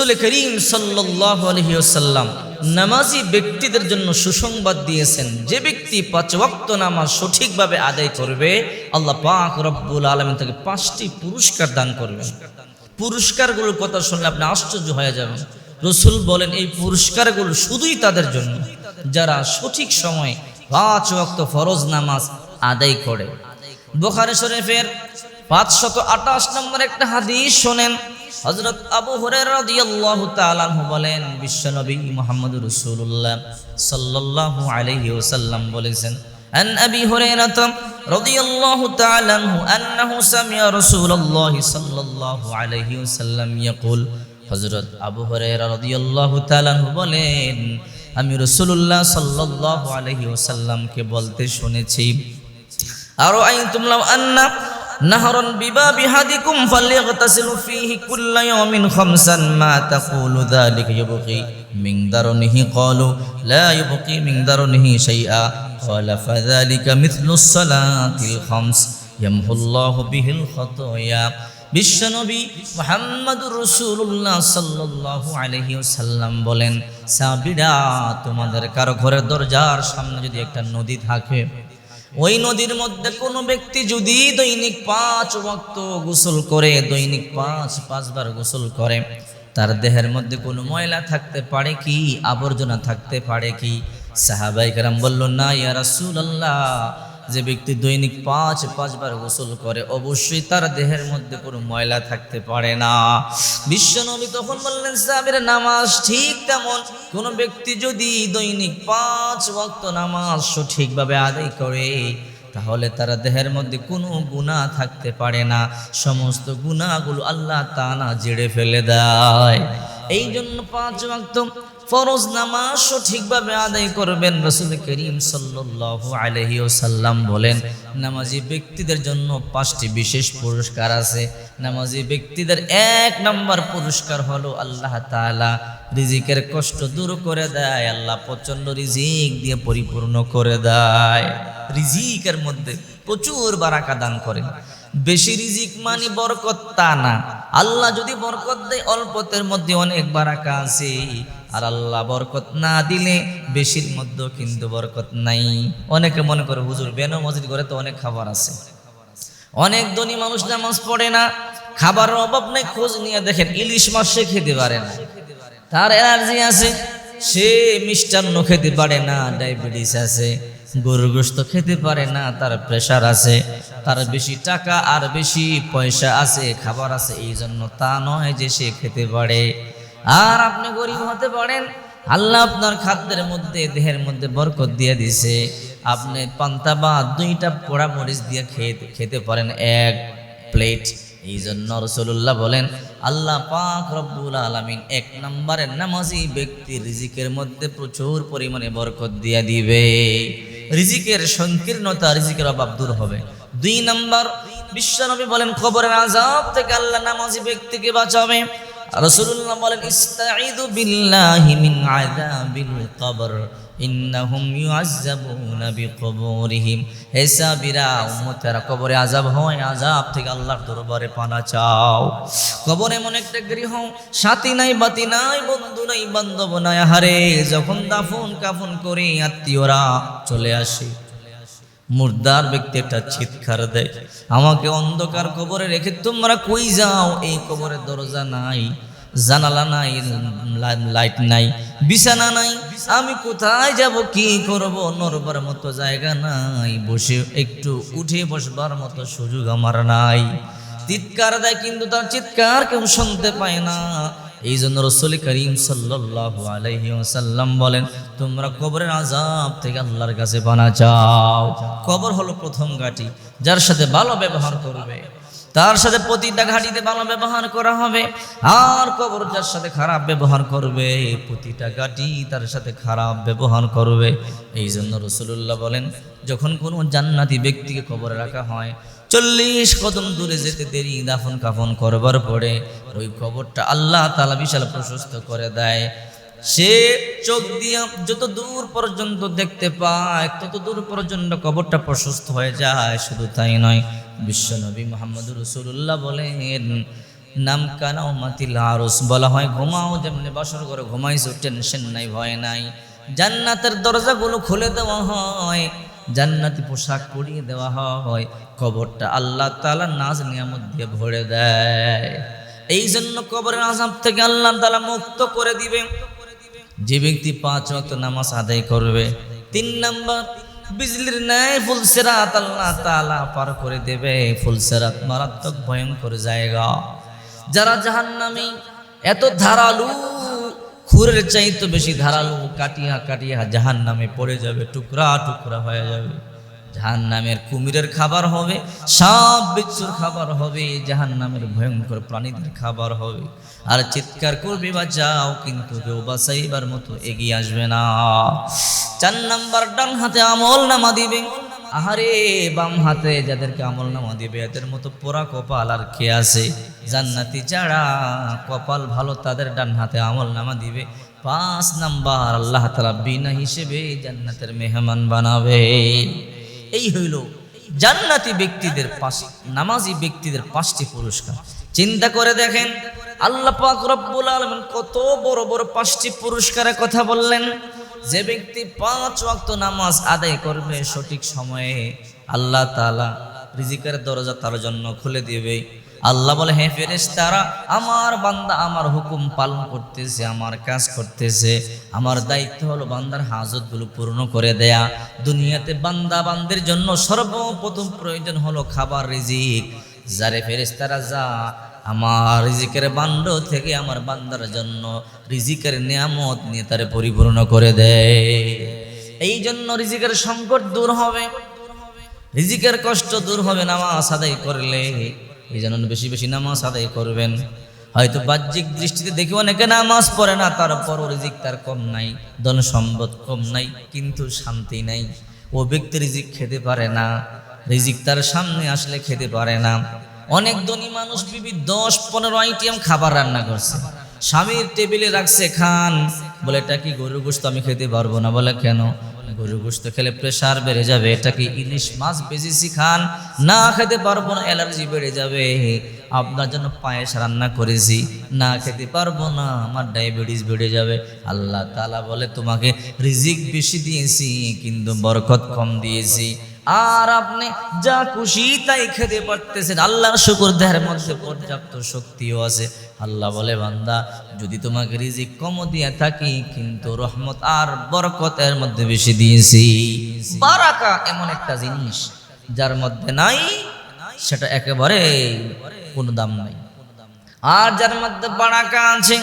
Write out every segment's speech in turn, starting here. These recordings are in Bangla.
রসুল করিম সাল্লাহ আলহিউসাল্লাম নামাজি ব্যক্তিদের জন্য সুসংবাদ দিয়েছেন, যে ব্যক্তি পাঁচ ওয়াক্ত নামাজ সঠিকভাবে আদায় করবে, আল্লাহ পাক রব্বুল আলমিন তাকে পাঁচটি পুরস্কার দান করবেন। পুরস্কারগুলোর কথা শুনলে আপনি আশ্চর্য হয়ে যাবেন। রসুল বলেন, এই পুরস্কারগুলো শুধুই তাদের জন্য, যারা সঠিক সময়ে পাঁচ ওয়াক্ত ফরজ নামাজ আদায় করে। বোখারে শরীফের পাঁচশত আঠাশ নম্বর একটা হাদিস শোনেন হজরত আবু হরের রদিয়াল্লাহু তাআলাহু বলেন বিশ্বনবী মুহাম্মদ রাসূলুল্লাহ সাল্লাল্লাহু আলাইহি ওয়াসাল্লাম বলেছেন, আন আবি হুরাইরাহ রাদিয়াল্লাহু তাআলা আনহু আন্নাহু সামিয়া রাসূলুল্লাহ সাল্লাল্লাহু আলাইহি ওয়াসাল্লাম ইয়াকুল। হযরত আবু হুরায়রা রাদিয়াল্লাহু তাআলা আনহু বলেন, আমি রাসূলুল্লাহ সাল্লাল্লাহু আলাইহি ওয়াসাল্লামকে বলতে শুনেছি, আর আইতুম লাউ আন্না নাহরন বিবাবি হাদিকুম ফালিয়াগতাসিলু ফীহি কুল্লা ইয়াউমিন খামসান, মা তাকুলু যালিকা ইবকি মিন দারনিহি, ক্বালু লা ইবকি মিন দারনিহি শাইআ, ক্বালা ফাযালিকা মিথলুস সালাতিল খামস, ইয়ামহুল্লাহু বিহিল খাতায়া। বিশ্বনবী মোহাম্মদুর রসুল্লাহ সাল্লাল্লাহু আলাইহি ওয়াসাল্লাম বলেন, সাবিরা, তোমাদের কারও ঘরের দরজার সামনে যদি একটা নদী থাকে ওই নদীর মধ্যে কোনো ব্যক্তি যদি দৈনিক পাঁচ ওয়াক্ত গোসল করে, দৈনিক পাঁচ, পাঁচবার গোসল করে, তার দেহের মধ্যে কোনো ময়লা থাকতে পারে কি, আবর্জনা থাকতে পারে কি? সাহাবাইকার বলল, না, ইয়া রাসূলুল্লাহ। যে ব্যক্তি দৈনিক পাঁচ, পাঁচবার গোসল করে, অবশ্যই তার দেহের মধ্যে কোনো ময়লা থাকতে পারে না। বিশ্বনবী তখন বললেন সাহাবের নামাজ ঠিক তেমন। কোন ব্যক্তি যদি দৈনিক পাঁচ ওয়াক্ত নামাজ সঠিকভাবে আদায় করে, তাহলে তারা দেহের মধ্যে কোনো গুণা থাকতে পারে না। সমস্ত গুণাগুলো আল্লাহ তানা জেড়ে ফেলে দেয়। এই জন্য পাঁচ ওয়াক্ত ফরজ নামাজ সঠিকভাবে আদায় করবেন। রসুল করিম সাল্লাল্লাহু আলাইহি ওসাল্লাম বলেন, নামাজি ব্যক্তিদের জন্য পাঁচটি বিশেষ পুরস্কার আছে। নামাজি ব্যক্তিদের এক নম্বর পুরস্কার হলো আল্লাহ তাআলা রিজিকের কষ্ট দূর করে দেয়, আল্লাহ প্রচণ্ড রিজিক দিয়ে পরিপূর্ণ করে দেয়। রিজিকের মধ্যে প্রচুর বারাকা দান করেন। বেশি রিজিক মানে বরকত তা না। আল্লাহ যদি বরকত দেয়, অল্পতের মধ্যে অনেক বারাকা আছে। আর আল্লাহ বরকত না দিলে বেশির মধ্যেও কিন্তু বরকত নাই। অনেকে মনে করে, হুজুর, বেন মসজিদ করে তো অনেক খাবার আছে। অনেক ধনী মানুষ নামাজ পড়ে না। খাবারের অভাব নেই, খোঁজ নিয়ে দেখেন, ইলিশ মাছ সে খেতে পারে না। তার অ্যালার্জি আছে, সে মিষ্টান্ন খেতে পারে না, ডায়াবেটিস আছে গরুর গোস্ত খেতে পারে না, তার প্রেশার আছে, তার বেশি টাকা আর বেশি পয়সা আছে, খাবার আছে এই জন্য তা নয় যে সে খেতে পারে। আর আপনি গরিব হতে পারেন। আল্লাহ আপনার খাদ্যের মধ্যে, দেহের মধ্যে বরকত দিয়ে দিছে আপনি পান্তা বা দুইটা পোড়া মরিচ দিয়ে খেতে খেতে পারেন এক প্লেট। এই জন্য রসুল্লাহ বলেন, আল্লাহ পাক রব্বুল আলমিন এক নম্বরের নামাজি ব্যক্তি রিজিকের মধ্যে প্রচুর পরিমাণে বরকত দিয়ে দিবে। রিজিকের সংকীর্ণতা রিজিকের অভাব দূর হবে। দুই নম্বর বিশ্বনবী বলেন খবরের আজাব থেকে আল্লাহ নামাজি ব্যক্তিকে বাঁচাবে। রসুল্লাহ বলেন ইস্তাঈদু বিল্লাহি মিন আযাবিল কবর, ইন্নাহুম ইউআজ্জাবুনা বিকবুরিহিম হে সাবিরা উম্মতেরা, কবরে আযাব হয় আযাব থেকে আল্লাহর দরবারে পানা চাও। কবরে এমন একটা গৃহ, সাথী নাই, বাতি নাই, বন্ধু নাই, বান্ধব নাই হারে যখন দাফন কাফন করে, আত্মীয়রা চলে আসে। মুর্দার ব্যক্তি একটা চিৎকার দেয়। আমাকে অন্ধকার কবরে রেখে তোমরা কই যাও? এই কবরের দরজা নাই, জানালা নাই লাইট নাই, বিছানা নাই। আমি কোথায় যাব, কি করব? নরবার মতো জায়গা নাই। বসে একটু উঠে বসবার মতো সুযোগ আমার নাই। চিৎকার দেয়, কিন্তু তার চিৎকার কেউ শুনতে পায় না। এই জন্য রসুল করিম সাল্লাল্লাহু আলাইহি ওয়াসাল্লাম বলেন তোমরা কবরের আজাব থেকে আল্লাহর কাছে পানা চাও। কবর হলো প্রথম ঘাটি, যার সাথে ভালো ব্যবহার করবে। তার সাথে প্রতিটা ঘাটিতে ভালো ব্যবহার করা হবে। আর কবর যার সাথে খারাপ ব্যবহার করবে, প্রতিটা ঘাটি তার সাথে খারাপ ব্যবহার করবে। এই জন্য রসুল্লাহ বলেন, যখন কোনো জান্নাতি ব্যক্তিকে কবরে রাখা হয়, চল্লিশ কদম দূরে যেতে দেরি দাফন কাফন করবার পরে ওই কবরটা আল্লাহ তালা বিশাল প্রশস্ত করে দেয়। সে চোখ দিয়ে যত দূর পর্যন্ত দেখতে পায়, তত দূর পর্যন্ত কবরটা প্রশস্ত হয়ে যায়। শুধু তাই নয় বিশ্বনবী মোহাম্মদ রসুল্লাহ বলেন, নাম কানাও মাতিল আরস বলা হয়, ঘুমাও যেমনি বসর করে ঘুমাইছো, টেনশন নাই, ভয় নাই। জান্নাতের দরজাগুলো খুলে দেওয়া হয়, জান্নাতি পোশাক পরিয়ে দেওয়া হয়, কবরটা আল্লাহ তাআলা নাজ নিয়ামত দিয়ে ভরে দেয়। এই জন্য কবরের আজাব থেকে আল্লাহ তাআলা মুক্ত করে দিবে যে ব্যক্তি পাঁচ ওয়াক্ত নামাজ আদায় করবে, তিন নাম্বার, বিজলির ন্যায় ফুলসেরাত আল্লাহ তালা পার করে দেবে। ফুলসেরাত মারাত্মক ভয়ঙ্কর জায়গা। যারা জাহান্নামী, এত ধারালু, খুরের চাইতে বেশি ধারালু, কাটিয়া কাটিয়া জাহান্নামে পড়ে যাবে, টুকরা টুকরা হয়ে যাবে। জাহান নামের কুমিরের খাবার হবে সাপ বিচ্ছুর খাবার হবে জাহান নামের ভয়ঙ্কর প্রাণীদের খাবার হবে। আর চিৎকার করবে বা যাও, কিন্তু কেউ বাসাইবার মতো এগিয়ে আসবে না। চার নাম্বার, ডান হাতে আমল নামা দিবে। আহারে, বাম হাতে যাদেরকে আমল নামা দিবে, এদের মতো পোড়া কপাল আর কে আছে? জান্নাতি যারা কপাল ভালো, তাদের ডান হাতে আমল নামা দিবে। পাঁচ নাম্বার, আল্লাহ তালা বিনা হিসেবে জান্নাতের মেহমান বানাবে। এই হইল জান্নাতি ব্যক্তিদের পাঁচ, নামাজি ব্যক্তিদের পাঁচটি পুরস্কার। চিন্তা করে দেখেন, আল্লাহ পাক রব্বুল আলামিন কত বড় বড় পাঁচটি পুরস্কারের কথা বললেন। যে ব্যক্তি পাঁচ ওয়াক্ত নামাজ আদায় করবে সঠিক সময়ে, আল্লাহ তাআলা রিজিকের দরজা তার জন্য খুলে দিবে। আল্লাহ বলে হ্যাঁ ফেরেস তারা আমার বান্দা আমার হুকুম পালন করতেছে, আমার কাজ করতেছে। আমার দায়িত্ব হলো বান্দার হাজতগুলো পূর্ণ করে দেয়া। দুনিয়াতে বান্দা বান্দের জন্য সর্বপ্রথম প্রয়োজন হলো খাবার রিজিক। যারে ফেরেস তারা যা আমার রিজিকের বান্ড থেকে আমার বান্দার জন্য রিজিকের নিয়ামত নিয়ে তারে পরিপূর্ণ করে দেয়। এই জন্য রিজিকের সংকট দূর হবে। রিজিকের কষ্ট দূর হবে, নামাজ আদায় করলে। এই জন্য বেশি বেশি নামাজ আদায় করবেন। হয়তো বাহ্যিক দৃষ্টিতে দেখি অনেকে নামাজ পড়ে না, তারপর রিজিক তার কম নাই, ধন সম্পদ কম নাই, কিন্তু শান্তি নাই। ও ব্যক্তি রিজিক খেতে পারে না, রিজিক তার সামনে আসলে খেতে পারে না। অনেক ধনী মানুষ বিবি দশ পনেরো আইটেম খাবার রান্না করছে। স্বামীর টেবিলে রাখছে খান। বলে, এটা কি গরুর গোস্ত আমি খেতে পারব না। বলে, কেন? গরু গোস্ত খেলে প্রেশার বেড়ে যাবে। এটা কি ইলিশ মাছ বেশি খান? না খেতে পারব না অ্যালার্জি বেড়ে যাবে। আপনার জন্য পায়েস রান্না করেছি। না খেতে পারব না, আমার ডায়াবেটিস বেড়ে যাবে। আল্লাহ তালা বলে, তোমাকে রিজিক বেশি দিয়েছি, কিন্তু বরকত কম দিয়েছি। আর আপনি যা খুশি তাই খেতে পারতেছেন। আল্লাহর শুকুর দেহের মধ্যে পর্যাপ্ত শক্তিও আছে। আল্লাহ বলে, বান্দা, যদি তোমাকে রিজিক কম দিয়ে থাকি, কিন্তু রহমত আর বরকতের মধ্যে বেশি দিয়েছি। বারাকা এমন একটা জিনিস যার মধ্যে নাই, সেটা একেবারে কোনো দাম নাই। আর যার মধ্যে বারাকা আছে,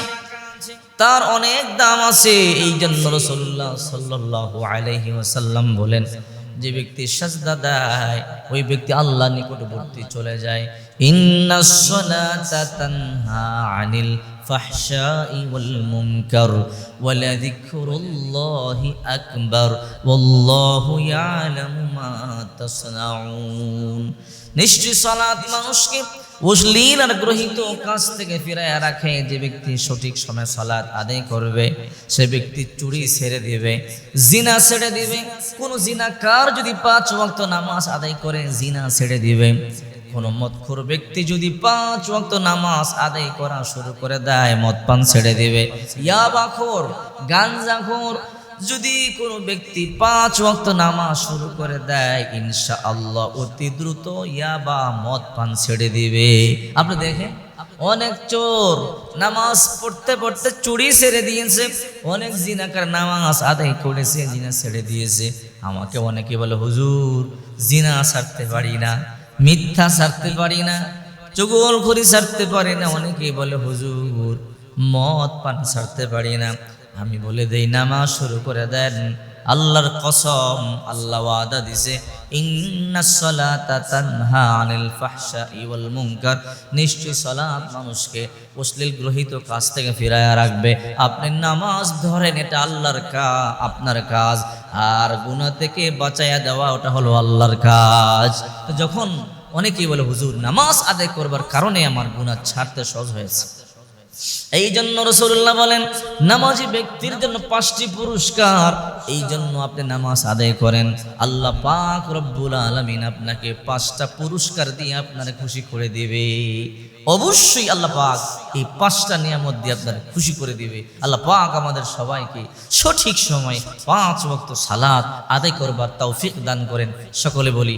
তার অনেক দাম আছে। এই জন্য রসল্লাহ সাল্লাহ আলাইহি ওয়াসাল্লাম বলেন, যে ব্যক্তি সাজদা দেয়, ওই ব্যক্তি আল্লাহ নিকটবর্তী চলে যায়। ইন্নাস সালাতা তানহা আনিল ওয়াল মুনকার ওয়ালা যিকরুল্লাহি আকবার ওয়াল্লাহু ইয়ালামু মা তাসনাউন। নিশ্চয় সালাত মানুষকে অশ্লীল আর গ্রহিত কাজ থেকে ফিরায় রাখে যে ব্যক্তি সঠিক সময় সালাত আদায় করবে, সে ব্যক্তি চুরি ছেড়ে দিবে, জিনা ছেড়ে দিবে, কোন জিনাকার যদি পাঁচ ওয়াক্ত নামাজ আদায় করে জিনা ছেড়ে দিবে। কোন মদখোর ব্যক্তি যদি পাঁচ ওয়াক্ত নামাজ আদায় করা শুরু করে দেয়, মদ পান ছেড়ে দেবে। দিবে ইয়াবাখোর গাঞ্জাখোর যদি কোনো ব্যক্তি পাঁচ ওয়াক্ত নামাজ শুরু করে দেয় ইনশা আল্লাহ অতি দ্রুত ইয়াবা, মদ পান ছেড়ে দিবে। আপনি দেখেন, অনেক চোর নামাজ পড়তে পড়তে চুরি ছেড়ে দিয়েছে, অনেক জিনাকার নামাজ আদায় করেছে, জিনা ছেড়ে দিয়েছে। আমাকে অনেকে বলে, হুজুর, জিনা ছাড়তে পারি না। মিথ্যা ছাড়তে পারি না, চুগল ঘুরি ছাড়তে পারি না। অনেকেই বলে, হুজুর, মদ পান ছাড়তে পারি না। আমি বলে দেই, নামাজ শুরু করে দেন। আল্লাহর কসম, আল্লাহ ওয়াদা দিছে নিশ্চয় সালাত মানুষকে অশ্লীল গ্রহিত কাজ থেকে ফিরায়া রাখবে। আপনি নামাজ ধরেন, এটা আল্লাহর কা, আপনার কাজ। আর গুনাহ থেকে বাঁচাইয়া দেওয়া, ওটা হলো আল্লাহর কাজ। তো যখন অনেকেই বলে, হুজুর, নামাজ আদায় করবার কারণে আমার গুনাহ ছাড়তে সহজ হয়েছে। এই জন্য রসুল্লাহ বলেন, নামাজি ব্যক্তির জন্য পাঁচটি পুরস্কার এই জন্য আপনি নামাজ আদায় করেন। আল্লাহ পাক রব্বুল আলমিন আপনাকে পাঁচটা পুরস্কার দিয়ে আপনার খুশি করে দিবে। অবশ্যই আল্লাহ পাক এই পাঁচটা নিয়ামত দিয়ে আপনার খুশি করে দিবে। আল্লাহ পাক আমাদের সবাইকে সঠিক সময় পাঁচ বক্ত সালাত আদায় করবার তৌফিক দান করেন। সকলে বলি